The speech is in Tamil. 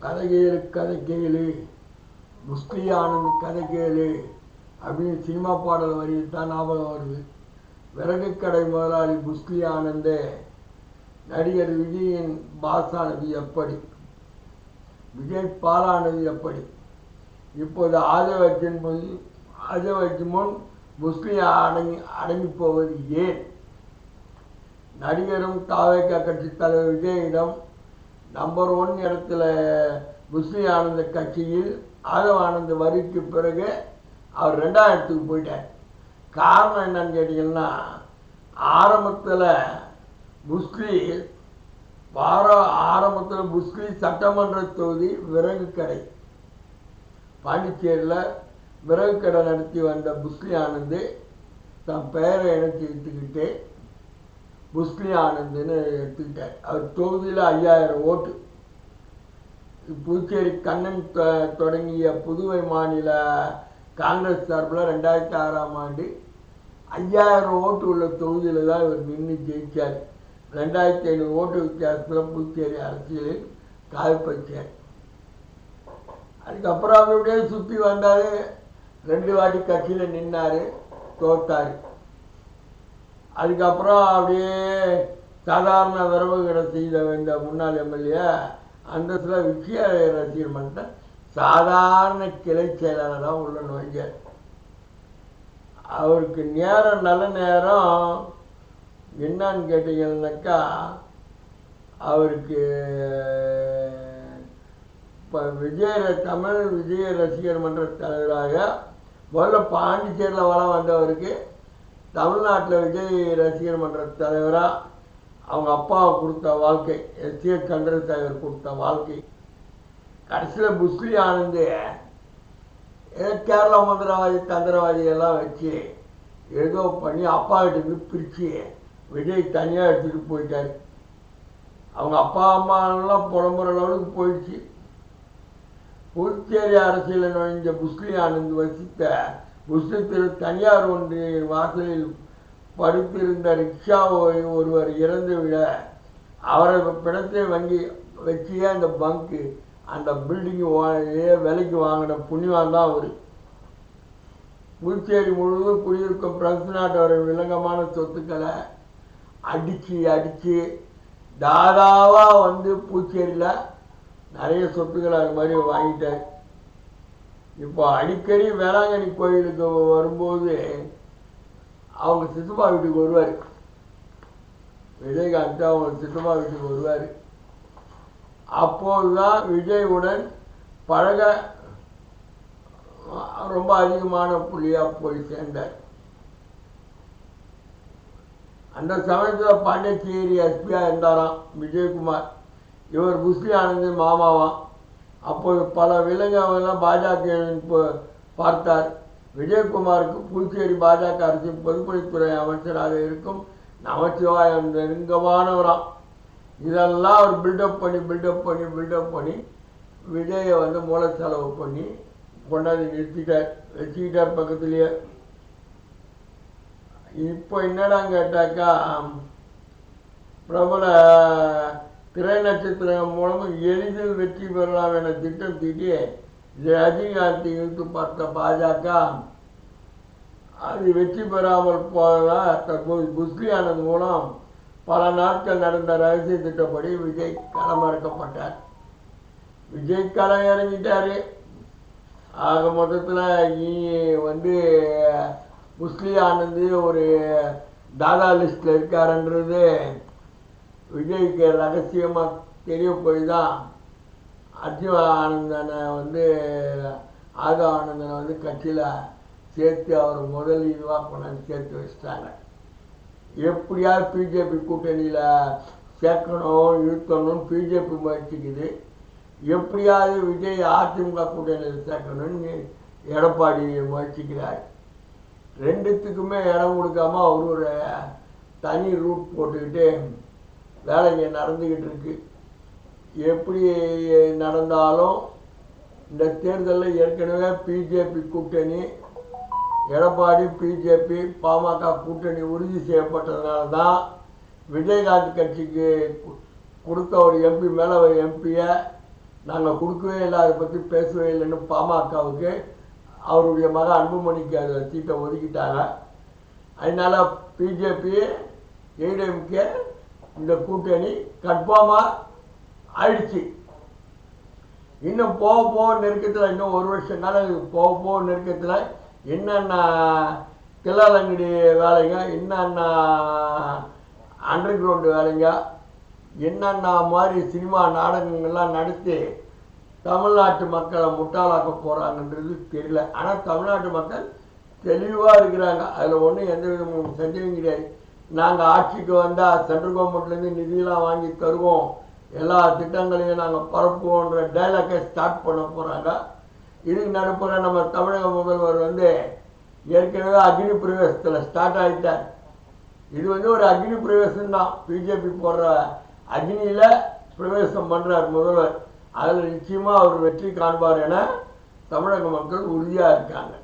கதை கேளு கதை கேளு முஸ்லி ஆனந்த் கதை கேளு அப்படின்னு சினிமா பாடல் வரி தான் ஞாபகம் வருது. விறகு கடை முதலாளி முஸ்லி ஆனந்தே நடிகர் விஜயின் பாஸானது எப்படி? விஜய் பாலானது எப்படி? இப்போது ஆதவத்தின் போது ஆதவத்தின் முன் முஸ்லீம் அடங்கி அடங்கி போவது ஏன்? நடிகரும் தாவேக்கா கட்சி தலைவர் விஜயிடம் நம்பர் ஒன் இடத்துல முஸ்லீம் ஆனந்த கட்சியில் ஆதவ ஆனந்த வரிக்கு பிறகு அவர் ரெண்டாம் இடத்துக்கு போயிட்டார். காரணம் என்னன்னு கேட்டிங்கன்னா ஆரம்பத்தில் முஸ்லீம் வார ஆரம்பத்தில் முஸ்லீம் சட்டமன்ற தொகுதி விறகு கடை. பாண்டிச்சேரியில் விறகு கடை நடத்தி வந்த முஸ்லி ஆனந்து தன் பெயரை இணைச்சி எடுத்துக்கிட்டு முஸ்லி ஆனந்துன்னு எடுத்துக்கிட்டார். அவர் தொகுதியில் ஐயாயிரம் ஓட்டு. புதுச்சேரி கண்ணன் தொ- தொடங்கிய புதுவை மாநில காங்கிரஸ் சார்பில் ரெண்டாயிரத்தி ஆறாம் ஆண்டு ஐயாயிரம் ஓட்டு உள்ள தொகுதியில் தான் இவர் நின்று ஜெயிச்சார். ரெண்டாயிரத்தி ஐநூறு ஓட்டு வித்தியாசத்தில் புதுச்சேரி அரசியலில் கால் அதுக்கப்புறம் அவருடைய அப்படியே சுற்றி வந்தார். ரெண்டு வாட்டி கட்சியில் நின்னார் தோத்தார். அதுக்கப்புறம் அப்படியே சாதாரண விரவுகளை செய்த இந்த முன்னாள் எம்எல்ஏ அந்தத்தில் விஜய ரசிகர் மன்ற சாதாரண கிளை செயலாளராக உள்ள நுழைஞ்சார். அவருக்கு நேரம் நல்ல நேரம் என்னன்னு கேட்டீங்கன்னாக்கா அவருக்கு இப்போ விஜய தமிழ் விஜய ரசிகர் மன்ற தலைவராக முதல்ல பாண்டிச்சேரியில் வளம் வந்தவருக்கு தமிழ்நாட்டில் விஜய் ரசிகர் மன்ற தலைவராக அவங்க அப்பாவை கொடுத்த வாழ்க்கை எஸ். ஏ. தலைவர் கொடுத்த வாழ்க்கை. கடைசியில் புஸ்லி ஆனந்து ஏதோ கேரளா மந்திரவாதி தந்திரவாதி எல்லாம் வச்சு ஏதோ பண்ணி அப்பா கிட்ட பிரித்து விஜய் தனியாக எடுத்துகிட்டு போயிட்டார். அவங்க அப்பா அம்மாலாம் புலம்புற அளவுக்கு போயிடுச்சு. புதுச்சேரி அரசியலில் நுழைஞ்ச புஸ்லி ஆனந்த் வசித்த முஸ்லித்தில் தனியார் ஒன்று வாசலில் படுத்திருந்த ரிக்ஷாவை ஒருவர் இறந்து விட அவரை பிணத்தை வங்கி வச்சியே அந்த பங்கு அந்த பில்டிங்கு விலைக்கு வாங்கின புண்ணியவான் தான் அவர். புதுச்சேரி முழுவதும் குடியிருக்கும் பிரெஞ்சு நாட்டவரின் விலங்கமான சொத்துக்களை அடித்து அடித்து தாதாவாக வந்து பூச்சேரியில் நிறைய சொத்துக்களை அது மாதிரி வாங்கிட்டார். இப்போ அடிக்கடி வேளாங்கண்ணி கோயிலுக்கு வரும்போது அவங்க சித்தப்பா வீட்டுக்கு வருவார். விஜயகாந்த் அவங்க சித்தப்பா வீட்டுக்கு வருவார். அப்போதுதான் விஜயுடன் பழக ரொம்ப அதிகமான புள்ளியாக போய் சேர்ந்தார். அந்த சமயத்தில் பாண்டிச்சேரி எஸ்பியாக இருந்தாராம் விஜயகுமார். இவர் முஸ்லி ஆனந்த் மாமாவான் அப்போது பல விலங்கெல்லாம் பாஜக பார்த்தார். விஜயகுமாருக்கு புதுச்சேரி பாஜக அரசின் பொதுப்பணித்துறை அமைச்சராக இருக்கும் நமச்சிவாயம் நெருங்கமானவராம் இதெல்லாம் அவர் பில்டப் பண்ணி பில்டப் பண்ணி பில்டப் பண்ணி விஜயை வந்து மூல செலவு பண்ணி கொண்டாந்து நிறுத்திட்டார். வச்சுக்கிட்டார் பக்கத்துலேயே. இப்போ என்னடா கேட்டாக்கா பிரபல திரை நட்சத்திரம் மூலம் எளிதில் வெற்றி பெறலாம் என திட்டம் தீட்டி ரஜினிகாந்தை இழுத்து பார்த்த பாஜக அது வெற்றி பெறாமல் போவதால் தற்போது புஸ்லி ஆனந்த் மூலம் பல நாட்கள் நடந்த ரகசிய திட்டப்படி விஜய் களமிறக்கப்பட்டார். விஜய் களம் இறங்கிட்டாரு ஆக மொத்தத்தில் இனி வந்து முஸ்லி ஆனந்த் ஒரு தாதா லிஸ்டில் இருக்காருன்றது விஜய்க்கு ரகசியமாக தெரிய போய் தான் அர்ஜுன் ஆனந்தனை வந்து ஆதவ ஆனந்தனை வந்து கட்சியில் சேர்த்து அவர் முதல் இதுவாக கொண்டாந்து சேர்த்து வச்சிட்டாங்க. எப்படியாவது பிஜேபி கூட்டணியில் சேர்க்கணும் இழுக்கணும்னு பிஜேபி முயற்சிக்குது. எப்படியாவது விஜய் அதிமுக கூட்டணியில் சேர்க்கணும்னு எடப்பாடி முயற்சிக்கிறார். ரெண்டுத்துக்குமே இடம் கொடுக்காம அவர் ஒரு தனி ரூட் போட்டுக்கிட்டு வேலைங்க நடந்துக்கிட்டு இருக்கு. எப்படி நடந்தாலும் இந்த தேர்தலில் ஏற்கனவே பிஜேபி கூட்டணி எடப்பாடி பிஜேபி பாமக கூட்டணி உறுதி செய்யப்பட்டதுனால தான் விஜயகாந்த் கட்சிக்கு கொடுத்த ஒரு எம்பி மேலே ஒரு எம்பியை நாங்கள் கொடுக்கவே இல்லை. அதை பற்றி பேசவே இல்லைன்னு பாமகவுக்கு அவருடைய மக அன்புமணிக்கு அதில் சீட்டை ஒதுக்கிட்டாங்க. அதனால் பிஜேபி ஏடிஎம்கே இந்த கூட்டணி கன்ஃபார்மாக ஆயிடுச்சு. இன்னும் போக போக நெருக்கத்தில் இன்னும் ஒரு வருஷம் காலம் போக போக நெருக்கத்தில் என்னென்ன தில்லாலங்கடி வேலைங்க என்னென்ன அண்டர் கிரவுண்டு வேலைங்க என்னென்ன மாதிரி சினிமா நாடகங்கள்லாம் நடத்தி தமிழ்நாட்டு மக்களை முட்டாளாக்க போகிறாங்கன்றது தெரியல. ஆனால் தமிழ்நாட்டு மக்கள் தெளிவாக இருக்கிறாங்க. அதில் ஒன்றும் எந்த விதமும் சந்தேகம் கிடையாது. நாங்கள் ஆட்சிக்கு வந்தால் சென்ட்ரல் கவர்மெண்ட்லேருந்து நிதியெலாம் வாங்கி தருவோம். எல்லா திட்டங்களையும் நாங்கள் பரப்புவோன்ற டைலாக்கை ஸ்டார்ட் பண்ண போகிறாங்க இதுக்கு நடுப்புற நம்ம தமிழக முதல்வர் வந்து ஏற்கனவே அக்னி பிரவேசத்தில் ஸ்டார்ட் ஆகிட்டார் இது வந்து ஒரு அக்னி பிரவேசம் தான். பிஜேபி போடுற அக்னியில் பிரவேசம் பண்ணுறார் முதல்வர். அதில் நிச்சயமாக அவர் வெற்றி காண்பார் என தமிழக மக்கள் உறுதியாக இருக்காங்க.